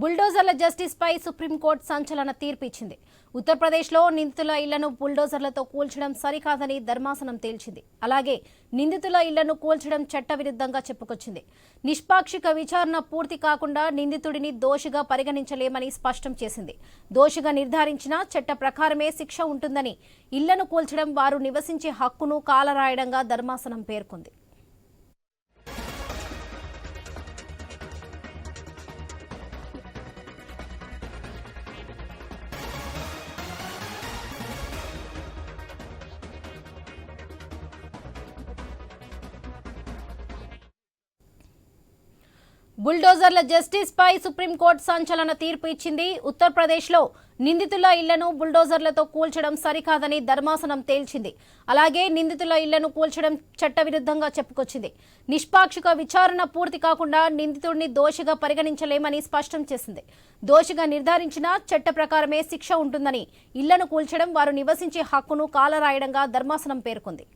బుల్డోజర్ల justice పై supreme court సంచలన తీర్పిచ్చింది. ఉత్తరప్రదేశ్లో నిందితుల ఇళ్ళను బుల్డోజర్లతో కూల్చడం సరికాదని ధర్మాసనం తేల్చింది. అలాగే నిందితుల ఇళ్ళను కూల్చడం చట్టవిరుద్ధంగా చెప్పుకొచ్చింది. నిష్పాక్షిక విచారణ పూర్తి కాకుండా నిందితుడిని దోషిగా పరిగణించలేమని స్పష్టం చేసింది. దోషిగా నిర్ధారించిన చట్ట ప్రకారమే శిక్ష ఉంటుందని ఇళ్ళను కూల్చడం వారు నివసించే హక్కును కాలరాయడంగా ధర్మాసనం పేర్కొంది. బుల్డోజర్ల జస్టిస్ పై సుప్రీంకోర్టు సంచలన తీర్పు ఇచ్చింది. ఉత్తరప్రదేశ్లో నిందితుల ఇళ్ళను బుల్డోజర్లతో కూల్చడం సరికాదని ధర్మాసనం తేల్చింది. అలాగే నిందితుల ఇళ్ళను కూల్చడం చట్టవిరుద్ధంగా చెప్పుకొచ్చింది. నిష్పాక్షిక విచారణ పూర్తి కాకుండా నిందితుడిని దోషిగా పరిగణించలేమని స్పష్టం చేసింది. దోషిగా నిర్ధారించిన చట్ట ప్రకారమే శిక్ష ఉంటుందని ఇళ్ళను కూల్చడం వారు నివసించే హక్కును కాలరాయడంగా ధర్మాసనం పేర్కొంది.